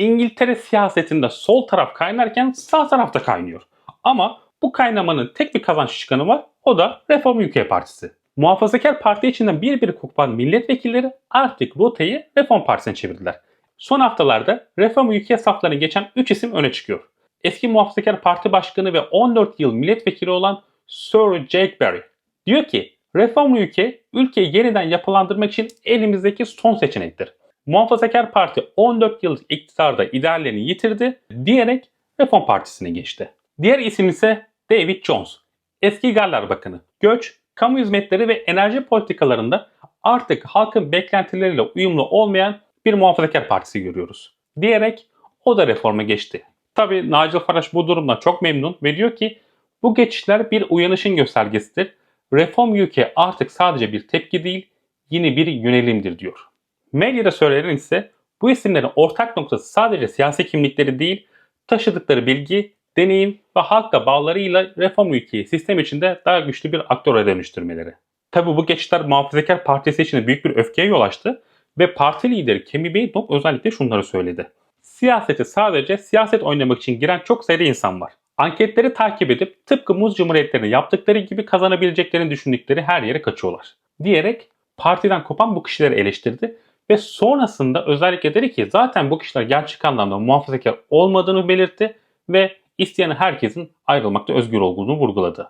İngiltere siyasetinde sol taraf kaynarken sağ tarafta kaynıyor. Ama bu kaynamanın tek bir kazanç çıkanı var. O da Reform UK Partisi. Muhafazakar Parti içinden bir bir kopan milletvekilleri artık rotayı Reform Partisi'ne çevirdiler. Son haftalarda Reform UK saflarına geçen 3 isim öne çıkıyor. Eski Muhafazakar Parti Başkanı ve 14 yıl milletvekili olan Sir Jake Berry. Diyor ki Reform UK ülkeyi yeniden yapılandırmak için elimizdeki son seçenektir. Muhafazakar Parti 14 yıllık iktidarda ideallerini yitirdi diyerek Reform Partisi'ne geçti. Diğer isim ise David Jones. Eski Galler Bakanı. Göç, kamu hizmetleri ve enerji politikalarında artık halkın beklentileriyle uyumlu olmayan bir muhafazakar partisi görüyoruz. Diyerek o da reforma geçti. Tabi Nigel Farage bu durumdan çok memnun ve diyor ki bu geçişler bir uyanışın göstergesidir. Reform UK artık sadece bir tepki değil, yeni bir yönelimdir diyor. Medyada söylenen ise bu isimlerin ortak noktası sadece siyasi kimlikleri değil, taşıdıkları bilgi, deneyim ve halkla bağlarıyla Reform ülkeyi sistem içinde daha güçlü bir aktöre dönüştürmeleri. Tabi bu geçişler Muhafazakar Partisi için büyük bir öfkeye yol açtı ve parti lideri Kemi Beydok özellikle şunları söyledi. Siyasete sadece siyaset oynamak için giren çok sayıda insan var. Anketleri takip edip tıpkı muz cumhuriyetlerine yaptıkları gibi kazanabileceklerini düşündükleri her yere kaçıyorlar. Diyerek partiden kopan bu kişileri eleştirdi ve sonrasında özellikle dedi ki zaten bu kişiler gerçek anlamda muhafazakar olmadığını belirtti ve isteyen herkesin ayrılmakta özgür olduğunu vurguladı.